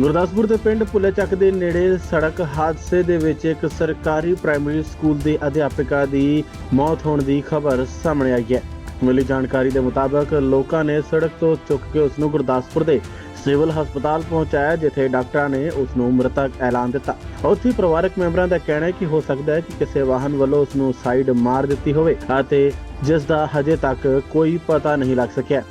ਗੁਰਦਾਸਪੁਰ ਦੇ ਪਿੰਡ ਪੁੱਲੇ ਚੱਕ ਦੇ ਨੇੜੇ ਸੜਕ ਹਾਦਸੇ ਦੇ ਵਿੱਚ ਇੱਕ ਸਰਕਾਰੀ ਪ੍ਰਾਇਮਰੀ ਸਕੂਲ ਦੇ ਅਧਿਆਪਕਾ ਦੀ ਮੌਤ ਹੋਣ ਦੀ ਖਬਰ ਸਾਹਮਣੇ ਆਈ ਹੈ। ਮਿਲੀ ਜਾਣਕਾਰੀ ਦੇ ਮੁਤਾਬਕ ਲੋਕਾਂ ਨੇ ਸੜਕ ਤੋਂ ਚੁੱਕ ਕੇ ਉਸ ਨੂੰ ਗੁਰਦਾਸਪੁਰ ਦੇ ਸਿਵਲ ਹਸਪਤਾਲ ਪਹੁੰਚਾਇਆ, ਜਿੱਥੇ ਡਾਕਟਰਾਂ ਨੇ ਉਸ ਨੂੰ ਮ੍ਰਿਤਕ ਐਲਾਨ ਦਿੱਤਾ। ਉੱਥੇ ਪਰਿਵਾਰਕ ਮੈਂਬਰਾਂ ਦਾ ਕਹਿਣਾ ਹੈ ਕਿ ਹੋ ਸਕਦਾ ਹੈ ਕਿ ਕਿਸੇ ਵਾਹਨ ਵੱਲੋਂ ਉਸ ਨੂੰ ਸਾਈਡ ਮਾਰ ਦਿੱਤੀ ਹੋਵੇ ਅਤੇ ਜਿਸ ਦਾ ਹਜੇ ਤੱਕ ਕੋਈ ਪਤਾ ਨਹੀਂ ਲੱਗ ਸਕਿਆ।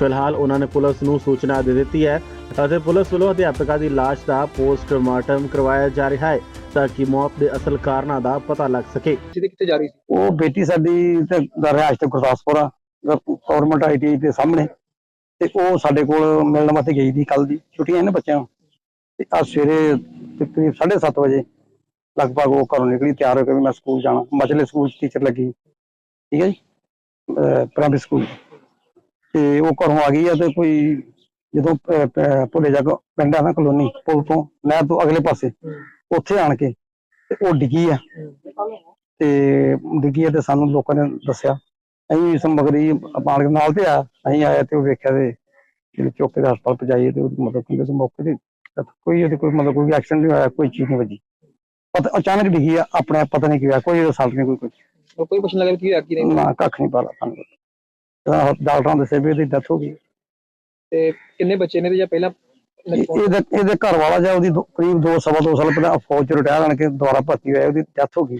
ਫਿਲਹਾਲ ਉਹਨਾਂ ਨੇ ਪੁਲਿਸ ਨੂੰ ਸੂਚਨਾ ਦੇ ਦਿੱਤੀ ਹੈ ਅਤੇ ਪੁਲਿਸ ਵੱਲੋਂ ਅਧਿਆਪਕਾ ਦੀ ਲਾਸ਼ ਦਾ ਪੋਸਟਮਾਰਟਮ ਕਰਵਾਇਆ ਜਾ ਰਿਹਾ ਹੈ ਤਾਂ ਕਿ ਮੌਤ ਦੇ ਅਸਲ ਕਾਰਨਾਂ ਦਾ ਪਤਾ ਲੱਗ ਸਕੇ। ਜਿਹਦੇ ਕਿੱਥੇ ਜਾ ਰਹੀ ਸੀ? ਉਹ ਬੇਟੀ ਸਾਡੀ ਤੇ ਦਾ ਰਿਹਾਇਸ਼ ਤੇ ਗੁਰਦਾਸਪੁਰ ਆ ਗਵਰਨਮੈਂਟ ਆਈਟੀ ਦੇ ਸਾਹਮਣੇ। ਤੇ ਉਹ ਸਾਡੇ ਕੋਲ ਮਿਲਣ ਵਾਸਤੇ ਗਈ ਦੀ ਕੱਲ ਦੀ ਛੁੱਟੀਆਂ ਨੇ ਬੱਚਿਆਂ ਨੂੰ। ਤੇ ਅੱਜ ਸਵੇਰੇ ਤਕਰੀਬ 7:30 ਵਜੇ ਲਗਭਗ ਉਹ ਘਰੋਂ ਨਿਕਲੀ ਤਿਆਰ ਹੋ ਕੇ ਵੀ ਮੈਂ ਸਕੂਲ ਜਾਣਾ। ਮਚਲੇ ਸਕੂਲ ਚ ਟੀਚਰ ਲੱਗੀ। ਠੀਕ ਹੈ ਜੀ? ਪ੍ਰਾਇਮਰੀ ਸਕੂਲ ਤੇ ਉਹ ਘਰੋਂ ਆ ਗਈ ਆ ਤੇ ਕੋਈ ਜਦੋਂ ਭੁੱਲੇ ਜਾ ਪਿੰਡ ਆ ਨਾ ਕਲੋਨੀ ਪੁਲ ਤੋਂ ਨਹਿਰ ਤੋਂ ਅਗਲੇ ਪਾਸੇ ਉੱਥੇ ਆਣ ਕੇ ਤੇ ਉਹ ਡਿੱਗੀ ਆ। ਤੇ ਡਿੱਗੀ ਆ ਤੇ ਸਾਨੂੰ ਲੋਕਾਂ ਨੇ ਦੱਸਿਆ ਅਸੀਂ ਸਮਗਰੀ ਪਾਣ ਕੇ ਨਾਲ ਤੇ ਆ ਅਸੀਂ ਆਏ ਤੇ ਉਹ ਵੇਖਿਆ ਤੇ ਜਿਹੜੇ ਚੌਕ ਤੇ ਹਸਪਤਾਲ ਪਹੁੰਚਾਈਏ ਤੇ ਉਹਦੀ ਮਤਲਬ ਕਿ ਉਸ ਮੌਕੇ ਤੇ ਕੋਈ ਉਹਦੇ ਕੋਈ ਮਤਲਬ ਕੋਈ ਐਕਸੀਡੈਂਟ ਨਹੀਂ ਹੋਇਆ ਕੋਈ ਚੀਜ਼ ਨਹੀਂ ਵੱਜੀ। ਪਤਾ ਅਚਾਨਕ ਡਿੱਗੀ ਆ ਆਪਣੇ ਆਪ ਪਤਾ ਨਹੀਂ ਕੀ ਹੋਇਆ ਕੋਈ ਰਿਸਲਟ ਨਹੀਂ ਕੋਈ ਕੁਝ ਉਹ ਕੋਈ ਪੁੱਛਣ ਲੱਗਾ ਵੀ ਕੀ ਹੋਇਆ ਕੀ ਨਹੀਂ? ਨਾ ਕੱਖ ਨਹੀਂ ਪਤਾ ਸਾਨੂੰ। ਤਾਂ ਡਾਕਟਰਾਂ ਦੇ ਵੀ ਇਹਦੀ ਡੈਥ ਹੋ ਗਈ। ਤੇ ਕਿੰਨੇ ਬੱਚੇ ਨੇ ਤੇ ਜਾਂ ਪਹਿਲਾਂ ਇਹ- ਇਹਦੇ ਇਹਦੇ ਘਰ ਵਾਲਾ ਜਾਂ ਉਹਦੀ ਦੋ- ਕਰੀਬ 2 ਸਵਾ ਦੋ ਸਾਲ ਪਹਿਲਾਂ ਫੌਜ ਚ ਰਿਟਾਇਰ ਹੋਣ ਕੇ ਦੁਬਾਰਾ ਭਰਤੀ ਹੋਇਆ ਉਹਦੀ ਡੈਥ ਹੋ ਗਈ।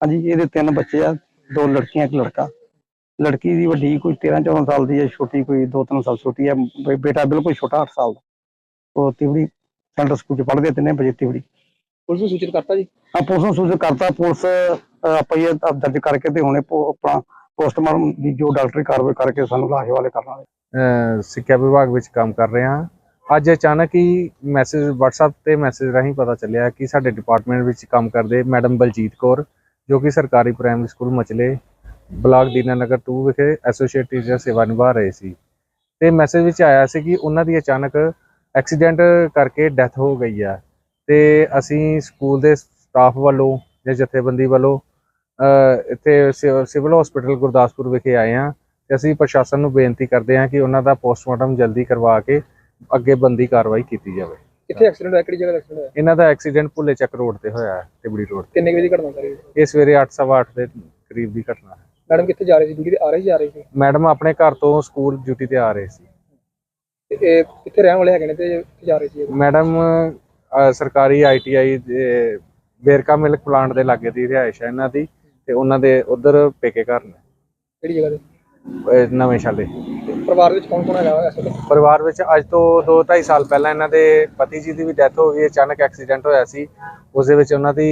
ਹਾਂਜੀ ਇਹਦੇ ਤਿੰਨ ਬੱਚੇ ਆ ਦੋ ਲੜਕੀਆਂ ਇੱਕ ਲੜਕਾ। ਲੜਕੀ ਦੀ ਵੱਡੀ ਕੋਈ 13 14 ਸਾਲ ਦੀ ਹੈ ਛੋਟੀ ਕੋਈ 2-3 ਸਾਲ ਛੋਟੀ ਹੈ ਬੇ- ਬੇਟਾ ਬਿਲਕੁਲ ਛੋਟਾ 8 ਸਾਲ ਦਾ। ਉਹ ਤਿਵੜੀ ਸੈਂਟਰ ਸਕੂਲ ਚ ਪੜ੍ਹਦੇ ਤਿੰਨੇ ਬੱਚੇ ਤਿਵੜੀ। ਪੁਲਿਸ ਨੂੰ ਸੂਚਿਤ ਕਰਤਾ ਜੀ? ਆ ਪੁਲਿਸ ਨੂੰ ਸੂਚਿਤ ਕਰਤਾ ਪੁਲਿਸ ਪਈਏ ਦਰਜ ਕਰਕੇ ਤੇ ਹੁਣੇ ਪੋ- ਆਪਣਾ ਪੋਸਟਮਾਰਟਮ ਦੀ ਜੋ ਡਾਕਟਰੀ ਕਾਰਵਾਈ ਕਰਕੇ ਸਾਨੂੰ ਲਾਸ਼ ਵਾਲੇ ਕਰਨਾ ਅਹ ਸਿੱਖਿਆ ਵਿਭਾਗ ਵਿੱਚ ਕੰਮ ਕਰ ਰਹੇ ਹਾਂ। ਅੱਜ ਅਚਾਨਕ ਹੀ ਮੈਸੇਜ WhatsApp ਤੇ ਮੈਸੇਜ ਰਾਹੀਂ ਪਤਾ ਚੱਲਿਆ ਕਿ ਸਾਡੇ ਡਿਪਾਰਟਮੈਂਟ ਵਿੱਚ ਕੰਮ ਕਰਦੇ ਮੈਡਮ ਬਲਜੀਤ ਕੌਰ, ਜੋ ਕਿ ਸਰਕਾਰੀ primary school Machle, block Dinanagar 2 ਵਿਖੇ ਐਸੋਸੀਏਟ ਟੀਚਰ ਸੇਵਾ ਨਿਭਾ ਰਹੇ ਸੀ। ਤੇ ਮੈਸੇਜ ਵਿੱਚ ਆਇਆ ਸੀ ਕਿ ਉਹਨਾਂ ਦੀ ਅਚਾਨਕ ਐਕਸੀਡੈਂਟ ਕਰਕੇ ਡੈਥ ਹੋ ਗਈ ਆ। ਤੇ ਅਸੀਂ ਸਕੂਲ ਦੇ ਸਟਾਫ ਵੱਲੋਂ ਜਾਂ ਜਥੇਬੰਦੀ ਵੱਲੋਂ ਇੱਥੇ ਸਿਵ- ਸਿਵਲ ਹਸਪੀਟਲ ਗੁਰਦਾਸਪੁਰ ਵਿਖੇ ਆਏ ਹਾਂ ਤੇ ਅਸੀਂ ਪ੍ਰਸ਼ਾਸਨ ਨੂੰ ਬੇਨਤੀ ਕਰਦੇ ਹਾਂ ਕਿ ਉਹਨਾਂ ਦਾ ਪੋਸਟਮਾਰਟਮ ਜਲਦੀ ਕਰਵਾ ਕੇ ਅੱਗੇ ਬੰਦੀ ਕਾਰਵਾਈ ਕੀਤੀ ਜਾਵੇ। ਕਿੱਥੇ ਐਕਸੀਡੈਂਟ ਹੋਇਆ? ਕਿਹੜੀ ਜਗ੍ਹਾ ਦਾ ਐਕਸੀਡੈਂਟ ਹੋਇਆ? ਇਹਨਾਂ ਦਾ ਐਕਸੀਡੈਂਟ ਭੁੱਲੇ ਚੱਕ ਰੋਡ ਤੇ ਹੋਇਆ ਹੈ ਟਿਬੜੀ ਰੋਡ ਕਿੰਨੇ ਕੁ ਵਜੇ ਦੀ ਘਟਨਾ ਸਾਰੀ? ਇਹ ਸਵੇਰੇ 8:30 ਦੇ ਕਰੀਬ ਦੀ ਘਟਨਾ ਹੈ। ਮੈਡਮ ਕਿੱਥੇ ਜਾ ਰਹੀ ਸੀ? ਡਿਊਟੀ ਤੇ ਆ ਰਹੀ ਜਾ ਰਹੀ ਸੀ? ਮੈਡਮ ਆਪਣੇ ਘਰ ਤੋਂ ਸਕੂਲ ਡਿਊਟੀ ਤੇ ਆ ਰਹੇ ਸੀ। ਤੇ ਇਹ ਕਿੱਥੇ ਰਹਿਣ ਵਾਲੇ ਹੈਗੇ ਨੇ ਤੇ ਕਿੱਥੇ ਜਾ ਰਹੇ ਸੀ? ਮੈਡਮ ਸਰਕਾਰੀ ਆਈਟੀਆਈ ਦੇ ਬੇਰਕਾ ਮਿਲਕ ਪਲਾਂਟ ਦੇ ਲਾਗੇ ਦੀ ਰਿਹਾਇਸ਼ ਹੈ ਇਹਨਾਂ ਦੀ। ਤੇ ਉਹਨਾਂ ਦੇ ਉਧਰ ਪੇਕੇ ਘਰ ਨੇ। ਕਿਹੜੀ ਜਗ੍ਹਾ ਤੇ? ਨਵੇਂ ਸ਼ਾਲੇ। ਪਰਿਵਾਰ ਵਿੱਚ ਕੌਣ ਕੌਣ ਹੈਗਾ ਐਸੇ ਪਰਿਵਾਰ ਵਿੱਚ ਅੱਜ ਤੋਂ 2-2.5 ਸਾਲ ਪਹਿਲਾਂ ਇਹਨਾਂ ਦੇ ਪਤੀ ਜੀ ਦੀ ਵੀ ਡੈਥ ਹੋ ਗਈ ਅਚਾਨਕ ਐਕਸੀਡੈਂਟ ਹੋਇਆ ਸੀ। ਉਸ ਦੇ ਵਿੱਚ ਉਹਨਾਂ ਦੀ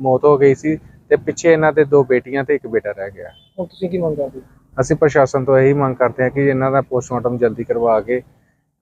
ਮੌਤ ਹੋ ਗਈ ਸੀ ਤੇ ਪਿੱਛੇ ਇਹਨਾਂ ਦੇ ਦੋ ਬੇਟੀਆਂ ਤੇ ਇੱਕ ਬੇਟਾ ਰਹਿ ਗਿਆ। ਹੁਣ ਤੁਸੀਂ ਕੀ ਮੰਗ ਕਰਦੇ? ਹੋ? ਅਸੀਂ ਪ੍ਰਸ਼ਾਸਨ ਤੋਂ ਇਹੀ ਮੰਗ ਕਰਦੇ ਹਾਂ ਕਿ ਇਹਨਾਂ ਦਾ ਪੋਸਟਮਾਰਟਮ ਜਲਦੀ ਕਰਵਾ ਕੇ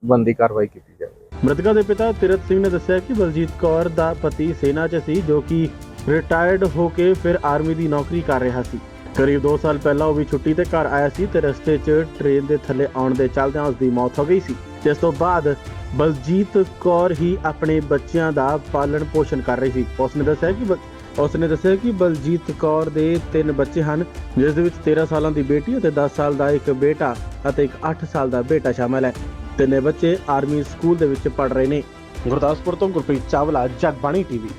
ਬੰਦੀ ਕਾਰਵਾਈ ਕੀਤੀ ਜਾਵੇ। ਮ੍ਰਿਤਕਾ ਦੇ ਪਿਤਾ ਤਿਰਤ ਸਿੰਘ ਨੇ ਦੱਸਿਆ ਕਿ ਬਲਜੀਤ ਕੌਰ ਦਾ ਪਤੀ ਸੈਨਾ 'ਚ ਸੀ ਜੋ ਕਿ ਰਿਟਾਇਰਡ ਹੋ ਕੇ ਫਿਰ ਆਰਮੀ ਦੀ ਨੌਕਰੀ ਕਰ ਰਿਹਾ ਸੀ। ਕਰੀਬ 2 ਸਾਲ ਪਹਿਲਾਂ ਉਹ ਵੀ ਛੁੱਟੀ ਤੇ ਘਰ ਆਇਆ ਸੀ ਤੇ ਰਸਤੇ 'ਚ ਟ੍ਰੇਨ ਦੇ ਥੱਲੇ ਆਉਣ ਦੇ ਚੱਲਦਿਆਂ ਉਸ ਦੀ ਮੌਤ ਹੋ ਗਈ ਸੀ। ਜਿਸ ਤੋਂ ਬਾਅਦ ਬਲਜੀਤ ਕੌਰ ਹੀ ਆਪਣੇ ਬੱਚਿਆਂ ਦਾ ਪਾਲਣ ਪੋਸ਼ਣ ਕਰ ਰਹੀ ਸੀ। ਉਸਨੇ ਦੱਸਿਆ ਕਿ ਬ- ਉਸਨੇ ਦੱਸਿਆ ਕਿ ਬਲਜੀਤ ਕੌਰ ਦੇ ਤਿੰਨ ਬੱਚੇ ਹਨ, ਜਿਸ ਦੇ ਵਿੱਚ 13 ਸਾਲਾਂ ਦੀ ਬੇਟੀ ਅਤੇ 10 ਸਾਲ ਦਾ ਇੱਕ ਬੇਟਾ ਅਤੇ ਇੱਕ 8 ਸਾਲ ਦਾ ਬੇਟਾ ਸ਼ਾਮਲ ਹੈ। ਤਿੰਨੇ ਬੱਚੇ ਆਰਮੀ ਸਕੂਲ ਦੇ ਵਿੱਚ ਪੜ ਰਹੇ ਨੇ। ਗੁਰਦਾਸਪੁਰ ਤੋਂ ਗੁਰਪ੍ਰੀਤ ਚਾਵਲਾ, ਜਗਬਾਣੀ ਟੀਵੀ।